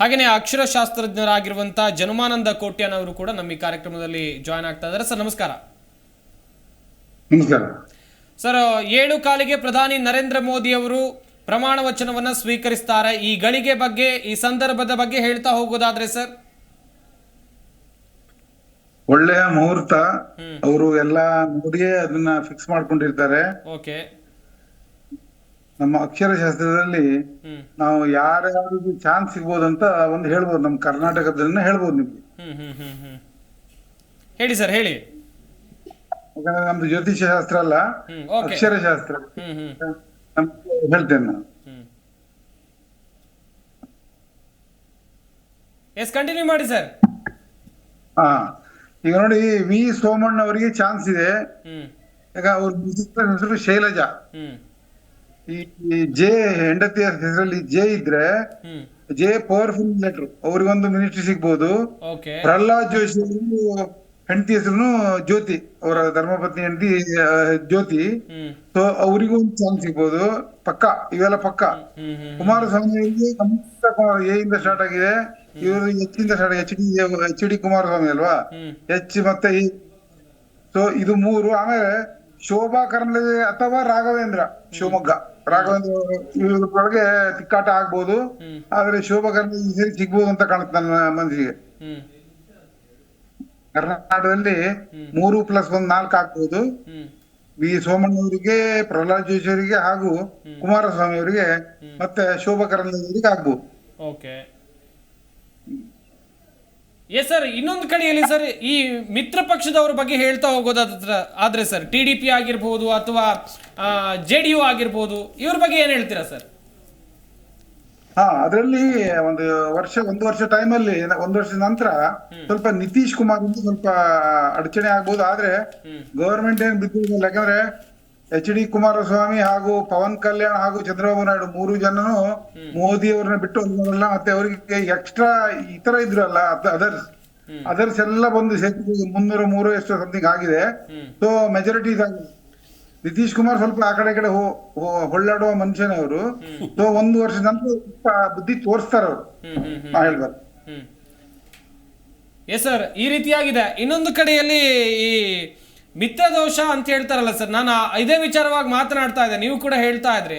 ಹಾಗೆಯೇ ಅಕ್ಷರಶಾಸ್ತ್ರಜ್ಞರಾಗಿರುವಂಥ ಜನುಮಾನಂದ ಕೋಟ್ಯಾನ್ ಅವರು ಕೂಡ ನಮ್ಮ ಈ ಕಾರ್ಯಕ್ರಮದಲ್ಲಿ ಜಾಯ್ನ್ ಆಗ್ತಾ ಇದ್ದಾರೆ. ಸರ್ ನಮಸ್ಕಾರ. ನಮಸ್ಕಾರ. ಸರ್ ಏಳು ಕಾಲಿಗೆ ಪ್ರಧಾನಿ ನರೇಂದ್ರ ಮೋದಿ ಅವರು ಪ್ರಮಾಣ ವಚನವನ್ನ ಸ್ವೀಕರಿಸ್ತಾರೆ. ಈ ಗಳಿಗೆ ಬಗ್ಗೆ ಈ ಸಂದರ್ಭದ ಬಗ್ಗೆ ಹೇಳ್ತಾ ಹೋಗೋದಾದ್ರೆ ಸರ್? ಒಳ್ಳೆಯ ಮುಹೂರ್ತ ಅವರು ಎಲ್ಲ ಮೋದಿಯೇ ಅದನ್ನ ಫಿಕ್ಸ್ ಮಾಡ್ಕೊಂಡಿರ್ತಾರೆ. ಓಕೆ. ನಮ್ಮ ಅಕ್ಷರಶಾಸ್ತ್ರದಲ್ಲಿ ನಾವು ಯಾರ್ಯಾರಿಗೆ ಚಾನ್ಸ್ ಸಿಗ್ಬೋದು ಅಂತ ಒಂದು ಹೇಳ್ಬೋದು ನಮ್ಮ ಕರ್ನಾಟಕದನ್ನ ಹೇಳ್ಬೋದು ನಿಮ್ಗೆ. ಹೇಳಿ ಸರ್ ಹೇಳಿ. ಯಾಕಂದ್ರೆ ನಮ್ದು ಜ್ಯೋತಿಷ್ಯ ಶಾಸ್ತ್ರ ಅಲ್ಲ ಅಕ್ಷರಶಾಸ್ತ್ರ ಹೇಳ್ತೇನೆ ನಾನು. ಎಸ್ ಕಂಟಿನ್ಯೂ ಮಾಡಿ ಸರ್. ಹಾ ಈಗ ನೋಡಿ ವಿ ಸೋಮಣ್ಣ ಅವರಿಗೆ ಚಾನ್ಸ್ ಇದೆ ಈಗ ಅವ್ರ ಹೆಸರು ಶೈಲಜಾ. ಈ ಜೆ ಹೆಂಡತಿಯ ಹೆಸರಲ್ಲಿ ಜೆ ಇದ್ರೆ ಜೆ ಪವರ್ಫುಲ್ ಲೆಟರ್ ಅವ್ರಿಗೊಂದು ಮಿನಿಸ್ಟ್ರಿ ಸಿಗ್ಬೋದು. ಪ್ರಹ್ಲಾದ್ ಜೋಶಿ ಹೆಂಡತಿ ಹೆಸರು ಜ್ಯೋತಿ ಅವರ ಧರ್ಮಪತ್ನಿ ಹೆಂಡತಿ ಜ್ಯೋತಿ. ಸೊ ಅವರಿಗೂ ಒಂದು ಚಾನ್ಸ್ ಸಿಗ್ಬೋದು. ಪಕ್ಕ ಇವೆಲ್ಲ ಪಕ್ಕ. ಕುಮಾರಸ್ವಾಮಿ ಕುಮಾರ್ ಎ ಇಂದ ಸ್ಟಾರ್ಟ್ ಆಗಿದೆ. ಇವರು ಎಚ್ ಇಂದ start H D H D Kumaraswamy ಅಲ್ವಾ? ಎಚ್ ಮತ್ತೆ ಇ ಸೊ ಇದು ಮೂರು. ಆಮೇಲೆ ಶೋಭಾ ಕರಂದ್ಲಾಜೆ ಅಥವಾ ರಾಘವೇಂದ್ರ ಶಿವಮೊಗ್ಗ. ರಾಘವೇಂದ್ರ ಇವ್ರೊಳಗೆ ತಿಕ್ಕಾಟ ಆಗ್ಬೋದು. ಆದ್ರೆ ಶೋಭಾ ಕರಂದ್ಲಾಜೆ ಸರಿ ಸಿಗ್ಬೋದು ಅಂತ ಕಾಣುತ್ತೆ ನನ್ನ ಮನಸ್ಸಿಗೆ. ಕರ್ನಾಟಕದಲ್ಲಿ ಮೂರು ಪ್ಲಸ್ ಒಂದ್ ನಾಲ್ಕು ಆಗ್ಬೋದು. ವಿ ಸೋಮಣ್ಣ ಅವರಿಗೆ ಪ್ರಹ್ಲಾದ್ ಜೋಶಿ ಅವರಿಗೆ ಹಾಗೂ ಕುಮಾರಸ್ವಾಮಿ ಅವರಿಗೆ ಮತ್ತೆ ಶೋಭಾ ಕರಂದ್ಲಾಜೆ ಅವರಿಗೆ ಆಗ್ಬೋದು. ಓಕೆ. ಎಸ್ ಸರ್ ಇನ್ನೊಂದು ಕಡೆಯಲ್ಲಿ ಸರ್ ಈ ಮಿತ್ರ ಪಕ್ಷದವರ ಬಗ್ಗೆ ಹೇಳ್ತಾ ಹೋಗೋದಾದ್ರ ಆದ್ರೆ ಸರ್ ಟಿ ಡಿ ಪಿ ಆಗಿರ್ಬೋದು ಅಥವಾ ಜೆ ಡಿ ಯು ಆಗಿರ್ಬೋದು ಇವ್ರ ಬಗ್ಗೆ ಏನ್ ಹೇಳ್ತೀರಾ ಸರ್ ಹಾ ಅದರಲ್ಲಿ ಒಂದು ವರ್ಷ ಒಂದು ವರ್ಷ ಟೈಮ್ ಅಲ್ಲಿ ಒಂದು ವರ್ಷದ ನಂತರ ಸ್ವಲ್ಪ ನಿತೀಶ್ ಕುಮಾರ್ ಸ್ವಲ್ಪ ಅಡಚಣೆ ಆಗ್ಬೋದು. ಆದ್ರೆ ಗವರ್ಮೆಂಟ್ ಏನ್ ಬಿದ್ದಿಲ್ಲ ಯಾಕಂದ್ರೆ ಎಚ್ ಡಿ ಕುಮಾರಸ್ವಾಮಿ ಹಾಗೂ ಪವನ್ ಕಲ್ಯಾಣ್ ಹಾಗೂ ಚಂದ್ರಬಾಬು ನಾಯ್ಡು ಮೂರು ಜನನು ಮೋದಿ ಅವ್ರನ್ನ ಬಿಟ್ಟು ಹೋಗಲ್ಲ ಮತ್ತೆ ಅವರಿಗೆ ಎಕ್ಸ್ಟ್ರಾ ಇತರ ಇದ್ರಲ್ಲ ಅದರ್ಸ್ ಅದರ್ಸ್ ಎಲ್ಲ ಬಂದು ಸೇರಿ ಮುನ್ನೂರ ಮೂರು ಎಷ್ಟು ಸಮಥಿಂಗ್ ಆಗಿದೆ. ಸೊ ಮೆಜಾರಿಟಿ ನಿತೀಶ್ ಕುಮಾರ್ ಸ್ವಲ್ಪ ಆ ಕಡೆ ಈ ಕಡೆ ಹೊಳ್ಳಾಡುವ ಮನುಷ್ಯನೇ ಅವರು ಸೊ ಒಂದು ವರ್ಷ ನಂತರ ಬುದ್ಧಿ ತೋರಿಸ್ತಾರ ಅವರು. ಹೇಳ್ಬಾರ್ದು. ಹ್ಮ್. ಎಸ್ ಸರ್ ಈ ರೀತಿಯಾಗಿದೆ. ಇನ್ನೊಂದು ಕಡೆಯಲ್ಲಿ ಈ ಮಿತ್ರ ದೋಷ ಅಂತ ಹೇಳ್ತಾರಲ್ಲ ಸರ್. ನಾನು ಇದೇ ವಿಚಾರವಾಗಿ ಮಾತನಾಡ್ತಾ ಇದ್ದೆ. ನೀವು ಕೂಡ ಹೇಳ್ತಾ ಇದ್ರಿ.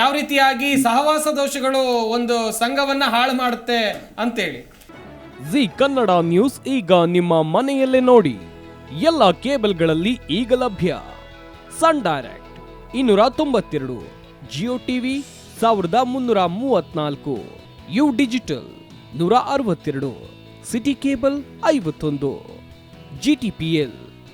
ಯಾವ ರೀತಿಯಾಗಿ ಸಹವಾಸ ದೋಷಗಳು ಒಂದು ಸಂಘವನ್ನ ಹಾಳು ಮಾಡುತ್ತೆ ಅಂತೇಳಿ. ಜಿ ಕನ್ನಡ ನ್ಯೂಸ್ ಈಗ ನಿಮ್ಮ ಮನೆಯಲ್ಲೇ ನೋಡಿ. ಎಲ್ಲ ಕೇಬಲ್ಗಳಲ್ಲಿ ಈಗ ಲಭ್ಯ. ಸನ್ ಡೈರೆಕ್ಟ್ ಇನ್ನೂರ ತೊಂಬತ್ತೆರಡು, ಜಿಯೋ ಟಿವಿ ಸಾವಿರದ ಮುನ್ನೂರ ಮೂವತ್ನಾಲ್ಕು, ಯು ಡಿಜಿಟಲ್ ನೂರ ಅರವತ್ತೆರಡು, ಸಿಟಿ ಕೇಬಲ್ ಐವತ್ತೊಂದು, ಜಿ ಟಿ ಪಿ ಎಲ್